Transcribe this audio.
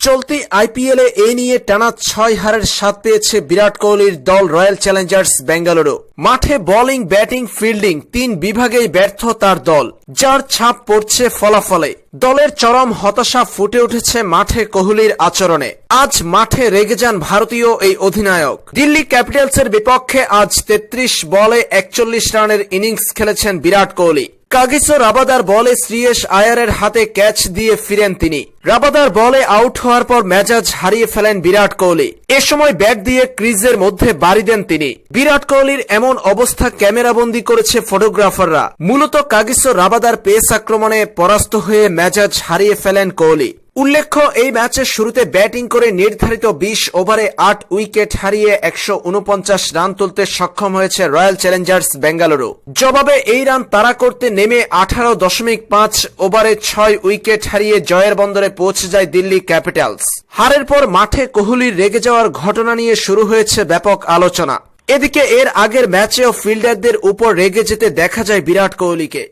চলতি আইপিএলে এই নিয়ে টানা ছয় হারের স্বাদ পেয়েছে বিরাট কোহলির দল রয়্যাল চ্যালেঞ্জার্স বেঙ্গালুরু মাঠে বোলিং ব্যাটিং ফিল্ডিং তিন বিভাগেই ব্যর্থ তার দল। যার ছাপ পড়ছে ফলাফলে। দলের চরম হতাশা ফুটে উঠেছে মাঠে কোহলির আচরণে। আজ মাঠে রেগে যান ভারতীয় এই অধিনায়ক। দিল্লি ক্যাপিটালসের বিপক্ষে আজ তেত্রিশ বলে একচল্লিশ রানের ইনিংস খেলেছেন বিরাট কোহলি। কাগিসো রাবাদার বলে শ্রীয়েশ আয়ারের হাতে ক্যাচ দিয়ে ফিরেন তিনি। রাবাদার বলে আউট হওয়ার পর মেজাজ হারিয়ে ফেলেন বিরাট কোহলি। এ সময় ব্যাট দিয়ে ক্রিজের মধ্যে বাড়ি দেন তিনি। বিরাট কোহলির এমন অবস্থা ক্যামেরাবন্দি করেছে ফটোগ্রাফাররা। মূলত কাগিসো রাবাদার পেস আক্রমণে পরাস্ত হয়ে মেজাজ হারিয়ে ফেলেন কোহলি। উল্লেখ্য, এই ম্যাচের শুরুতে ব্যাটিং করে নির্ধারিত বিশ ওভারে আট উইকেট হারিয়ে একশো উনপঞ্চাশ রান তুলতে সক্ষম হয়েছে রয়্যাল চ্যালেঞ্জার্স বেঙ্গালুরু। জবাবে এই রান তাড়া করতে নেমে আঠারো দশমিক পাঁচ ওভারে ছয় উইকেট হারিয়ে জয়ের বন্দরে পৌঁছে যায় দিল্লি ক্যাপিটালস। হারের পর মাঠে কোহলির রেগে যাওয়ার ঘটনা নিয়ে শুরু হয়েছে ব্যাপক আলোচনা। এদিকে এর আগের ম্যাচেও ফিল্ডারদের উপর রেগে যেতে দেখা যায় বিরাট কোহলিকে।